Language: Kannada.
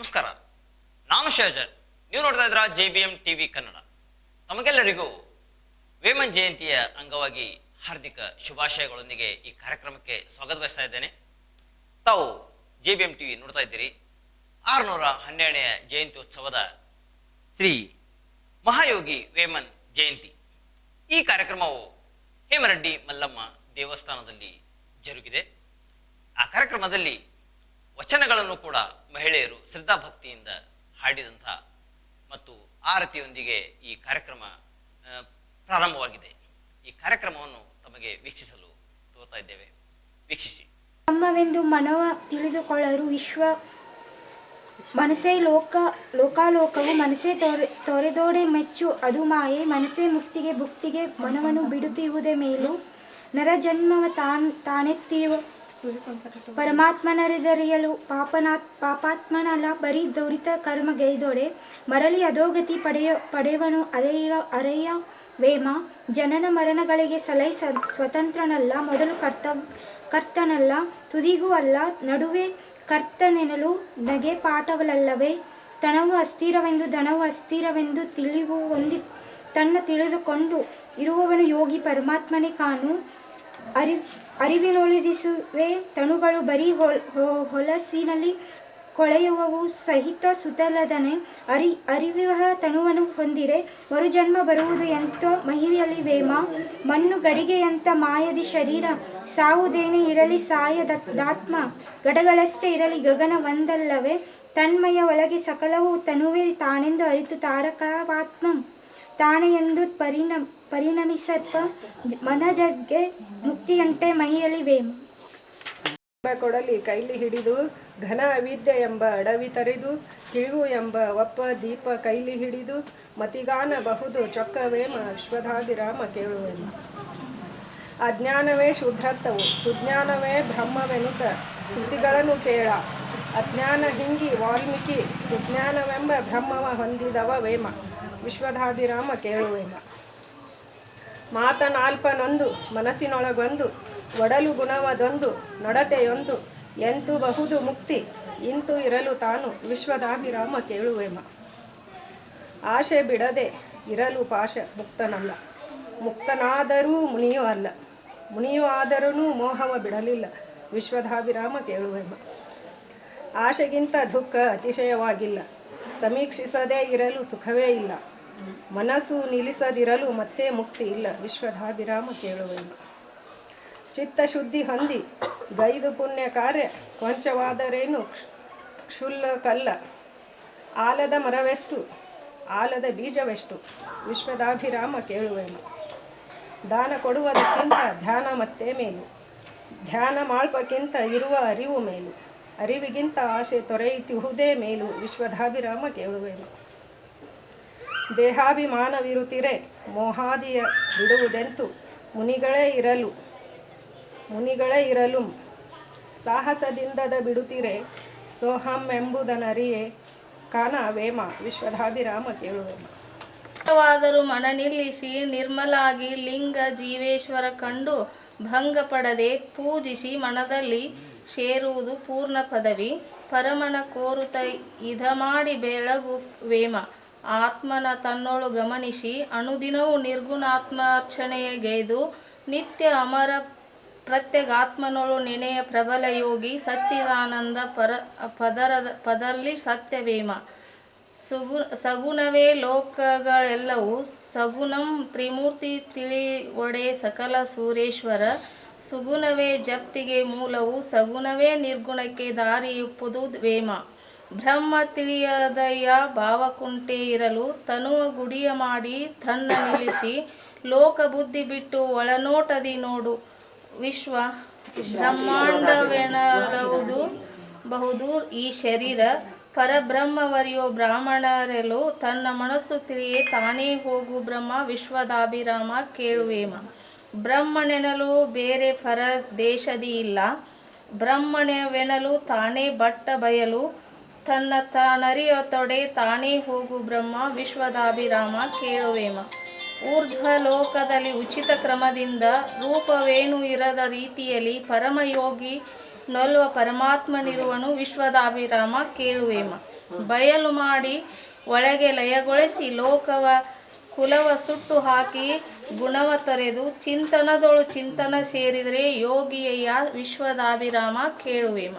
ನಮಸ್ಕಾರ. ನಾನು ಶೇಜ ನೀವು ನೋಡ್ತಾ ಇದ್ರ J B M T Kannada. ತಮಗೆಲ್ಲರಿಗೂ ವೇಮನ್ ಜಯಂತಿಯ ಅಂಗವಾಗಿ ಹಾರ್ದಿಕ ಶುಭಾಶಯಗಳೊಂದಿಗೆ ಈ ಕಾರ್ಯಕ್ರಮಕ್ಕೆ ಸ್ವಾಗತ ಬಯಸ್ತಾ ಇದ್ದೇನೆ. ತಾವು ಜೆ ಬಿ ಎಂ ಟಿ ನೋಡ್ತಾ ಇದ್ದೀರಿ. ಆರುನೂರ ಹನ್ನೆರಡನೆಯ ಜಯಂತಿ ಉತ್ಸವದ ಶ್ರೀ ಮಹಾಯೋಗಿ ವೇಮನ್ ಜಯಂತಿ. ಈ ಕಾರ್ಯಕ್ರಮವು ಹೇಮರೆಡ್ಡಿ ಮಲ್ಲಮ್ಮ ದೇವಸ್ಥಾನದಲ್ಲಿ ಜರುಗಿದೆ. ಆ ಕಾರ್ಯಕ್ರಮದಲ್ಲಿ ವಚನಗಳನ್ನು ಕೂಡ ಮಹಿಳೆಯರು ಶ್ರದ್ಧಾಭಕ್ತಿಯಿಂದ ಹಾಡಿದಂಥ ಮತ್ತು ಆರತಿಯೊಂದಿಗೆ ಈ ಕಾರ್ಯಕ್ರಮ ಪ್ರಾರಂಭವಾಗಿದೆ. ಈ ಕಾರ್ಯಕ್ರಮವನ್ನು ತಮಗೆ ವೀಕ್ಷಿಸಲು ತೋರ್ತಾ ಇದ್ದೇವೆ. ವೀಕ್ಷಿಸಿ. ತಮ್ಮವೆಂದು ಮನವ ತಿಳಿದುಕೊಳ್ಳಲು ವಿಶ್ವ. ಮನಸೇ ಲೋಕ, ಲೋಕಾಲೋಕವು ಮನಸೇ ತೊರೆ, ತೊರೆದೋಡೆ ಮೆಚ್ಚು. ಅದು ಮಾಯೆ. ಮನಸೇ ಮುಕ್ತಿಗೆ, ಭುಕ್ತಿಗೆ ಮನವನ್ನು ಬಿಡುತ್ತಿರುವುದೇ ಮೇಲು. ನರಜನ್ಮವ ತಾನ್, ತಾನೆತ್ತೀವ. ಪರಮಾತ್ಮನರಿದರಿಯಲು ಪಾಪನಾ ಪಾಪಾತ್ಮನಲ್ಲ, ಬರೀ ದುರಿತ ಕರ್ಮಗೈದೊಡೆ ಮರಳಿ ಅಧೋಗತಿ ಪಡೆಯ ಪಡೆಯವನು ಅರೆಯ ಅರೆಯ ವೇಮ. ಜನನ ಮರಣಗಳಿಗೆ ಸಲಹೆ ಸ್ವತಂತ್ರನಲ್ಲ, ಮೊದಲು ಕರ್ತ ಕರ್ತನಲ್ಲ, ತುದಿಗೂ ಅಲ್ಲ, ನಡುವೆ ಕರ್ತನೆನಲು ನಗೆ ಪಾಠಗಳಲ್ಲವೇ. ತನವು ಅಸ್ಥಿರವೆಂದು, ಧನವು ಅಸ್ಥಿರವೆಂದು ತಿಳಿವು ಹೊಂದಿ ತನ್ನ ತಿಳಿದುಕೊಂಡು ಇರುವವನು ಯೋಗಿ ಪರಮಾತ್ಮನೇ ಕಾನು ಅರಿ ಅರಿವಿನೊಳಿದಿಸುವೆ ತಣುಗಳು ಬರೀ ಹೊಲಸಿನಲ್ಲಿ ಕೊಳೆಯುವವು ಸಹಿತ ಸುತಲದನೆ. ಅರಿ ಅರಿವಿಹ ತಣುವನ್ನು ಹೊಂದಿರೆ ಮರುಜನ್ಮ ಬರುವುದು ಎಂತೋ ಮಹಿಯಲ್ಲಿ ವೇಮ. ಮಣ್ಣು ಗಡಿಗೆಯಂತ ಮಾಯದಿ ಶರೀರ, ಸಾವುದೇನೆ ಇರಲಿ ಸಾಯದಾತ್ಮ ಗಡಗಳಷ್ಟೇ ಇರಲಿ ಗಗನ ಒಂದಲ್ಲವೇ. ತನ್ಮಯ ಒಳಗೆ ಸಕಲವು ತನುವೇ ತಾನೆಂದು ಅರಿತು ತಾರಕವಾತ್ಮ. ತಾನೆ ಎಂದು ಪರಿಣ ಪರಿಣಮಿಸತ್ವ ಮನಜಗ್ಗೆ ಮುಕ್ತಿಯಂತೆ ಮೈಯಲ್ಲಿ ವೇಮ ಕೊಡಲಿ ಕೈಲಿ ಹಿಡಿದು ಘನ ಅವಿದ್ಯೆ ಎಂಬ ಅಡವಿ ತರೆದು ತಿಳಿವು ಎಂಬ ಒಪ್ಪ ದೀಪ ಕೈಲಿ ಹಿಡಿದು ಮತಿಗಾನ ಬಹುದು ಚೊಕ್ಕವೇಮ ಅಶ್ವಧಾಭಿರಾಮ ಕೇಳುವೆನು. ಅಜ್ಞಾನವೇ ಶುದ್ಧತ್ವವು ಸುಜ್ಞಾನವೇ ಬ್ರಹ್ಮವೆನುತ ಸುದ್ದಿಗಳನ್ನು ಕೇಳ. ಅಜ್ಞಾನ ಹಿಂಗಿ ವಾಲ್ಮೀಕಿ ಸುಜ್ಞಾನವೆಂಬ ಬ್ರಹ್ಮವ ಹೊಂದಿದವ ವೇಮ. ವಿಶ್ವಧಾಭಿರಾಮ ಕೇಳುವೇಮ ಮಾತನಾಲ್ಪನೊಂದು, ಮನಸ್ಸಿನೊಳಗೊಂದು, ಒಡಲು ಗುಣವದೊಂದು, ನಡತೆಯೊಂದು, ಎಂತು ಬಹುದು ಮುಕ್ತಿ, ಇಂತು ಇರಲು ತಾನು ವಿಶ್ವದಾಭಿರಾಮ ಕೇಳುವೇಮ ಆಶೆ ಬಿಡದೆ ಇರಲು ಪಾಶ ಮುಕ್ತನಲ್ಲ. ಮುಕ್ತನಾದರೂ ಮುನಿಯೂ ಅಲ್ಲ. ಮುನಿಯೂ ಆದರೂ ಮೋಹವ ಬಿಡಲಿಲ್ಲ. ವಿಶ್ವದಾಭಿರಾಮ ಕೇಳುವೆಮ ಆಶೆಗಿಂತ ದುಃಖ ಅತಿಶಯವಾಗಿಲ್ಲ. ಸಮೀಕ್ಷಿಸದೇ ಇರಲು ಸುಖವೇ ಇಲ್ಲ. ಮನಸ್ಸು ನಿಲ್ಲಿಸದಿರಲು ಮತ್ತೆ ಮುಕ್ತಿ ಇಲ್ಲ. ವಿಶ್ವಧಾಭಿರಾಮ ಕೇಳುವೆನು ಚಿತ್ತಶುದ್ಧಿ ಹೊಂದಿ ಗೈದು ಪುಣ್ಯ ಕಾರ್ಯ ಕೊಂಚವಾದರೇನು ಕ್ಷುಲ್ಲಕಲ್ಲ. ಆಲದ ಮರವೆಷ್ಟು, ಆಲದ ಬೀಜವೆಷ್ಟು, ವಿಶ್ವದಾಭಿರಾಮ ಕೇಳುವೆನು ದಾನ ಕೊಡುವುದಕ್ಕಿಂತ ಧ್ಯಾನ ಮತ್ತೆ ಮೇಲು. ಧ್ಯಾನ ಮಾಡ್ಪಕ್ಕಿಂತ ಇರುವ ಅರಿವು ಮೇಲು. ಅರಿವಿಗಿಂತ ಆಸೆ ತೊರೆಯುತ್ತಿಹುದೇ ಮೇಲು ವಿಶ್ವಧಾಭಿರಾಮ ಕೇಳುವೆನು ದೇಹಾಭಿಮಾನವಿರುತ್ತಿರೆ, ಮೋಹಾದಿಯ ಬಿಡುವುದೆಂತು? ಮುನಿಗಳೇ ಇರಲು ಮುನಿಗಳೇ ಇರಲು. ಸಾಹಸದಿಂದದ ಬಿಡುತ್ತಿರೆ ಸೋಹಂ ಎಂಬುದನರಿಯೇ ಕಾನ ವೇಮ ವಿಶ್ವಧಾಭಿರಾಮ ಕೇಳುವೆನು ವಾದರೂ ಮನ ನಿಲ್ಲಿಸಿ, ನಿರ್ಮಲಾಗಿ ಲಿಂಗ ಜೀವೇಶ್ವರ ಕಂಡು ಭಂಗ ಪಡದೆ ಪೂಜಿಸಿ ಮನದಲ್ಲಿ ಸೇರುವುದು ಪೂರ್ಣ ಪದವಿ. ಪರಮನ ಕೋರುತ ಇದ ಮಾಡಿ ಬೆಳಗು ವೇಮ. ಆತ್ಮನ ತನ್ನೊಳು ಗಮನಿಸಿ ಅನುದಿನವೂ ನಿರ್ಗುಣಾತ್ಮಾರ್ಚನೆಯಗೈದು ನಿತ್ಯ ಅಮರ ಪ್ರತ್ಯಗಾತ್ಮನೊಳು ನೆನೆಯ ಪ್ರಬಲ ಯೋಗಿ ಸಚ್ಚಿದಾನಂದ ಪರ ಪದರದ ಪದಲ್ಲಿ ಸತ್ಯವೇಮ. ಸುಗು ಸಗುಣವೇ ಲೋಕಗಳೆಲ್ಲವೂ ಸಗುಣಂ ತ್ರಿಮೂರ್ತಿ ತಿಳಿ ಒಡೆ ಸಕಲ ಸೂರೇಶ್ವರ ಸುಗುಣವೇ ಜಪ್ತಿಗೆ ಮೂಲವು, ಸಗುಣವೇ ನಿರ್ಗುಣಕ್ಕೆ ದಾರಿಯುಪ್ಪುದು ವೇಮ. ಬ್ರಹ್ಮ ತಿಳಿಯದಯ್ಯ ಭಾವಕುಂಟೆ ಇರಲು ತನುವ ಗುಡಿಯ ಮಾಡಿ ತನ್ನ ನಿಲ್ಲಿಸಿ, ಲೋಕ ಬುದ್ಧಿ ಬಿಟ್ಟು ಒಳನೋಟದಿ ನೋಡು. ವಿಶ್ವ ಬ್ರಹ್ಮಾಂಡವೆನರವುದು ಬಹುದು ಈ ಶರೀರ. ಪರಬ್ರಹ್ಮವರಿಯೋ ಬ್ರಾಹ್ಮಣರೆಲು ತನ್ನ ಮನಸ್ಸು ತಿಳಿಯೇ ತಾನೇ ಹೋಗು ಬ್ರಹ್ಮ, ವಿಶ್ವದಾಭಿರಾಮ ಕೇಳುವೇಮ ಬ್ರಹ್ಮನೆನಲು ಬೇರೆ ಪರ ದೇಶದಿ ಇಲ್ಲ ಬ್ರಹ್ಮಣವೆನಲು ತಾನೇ ಬಟ್ಟ ಬಯಲು. ತನ್ನ ತಾನರಿಯ ತೊಡೆ ತಾನೇ ಹೋಗು ಬ್ರಹ್ಮ, ವಿಶ್ವದಾಭಿರಾಮ ಕೇಳುವೇಮ. ಊರ್ಧ್ವ ಲೋಕದಲ್ಲಿ ಉಚಿತ ಕ್ರಮದಿಂದ ರೂಪವೇನು ಇರದ ರೀತಿಯಲ್ಲಿ ಪರಮಯೋಗಿ ನೊಲ್ವ ಪರಮಾತ್ಮನಿರುವನು ವಿಶ್ವದಾಭಿರಾಮ ಕೇಳುವೇಮ. ಬಯಲು ಮಾಡಿ ಒಳಗೆ ಲಯಗೊಳಿಸಿ ಲೋಕವ ಕುಲವ ಸುಟ್ಟು ಹಾಕಿ ಗುಣವ ತೊರೆದು ಚಿಂತನದೊಳು ಚಿಂತನ ಸೇರಿದರೆ ಯೋಗಿಯಯ್ಯ ವಿಶ್ವದಾಭಿರಾಮ ಕೇಳುವೇಮ.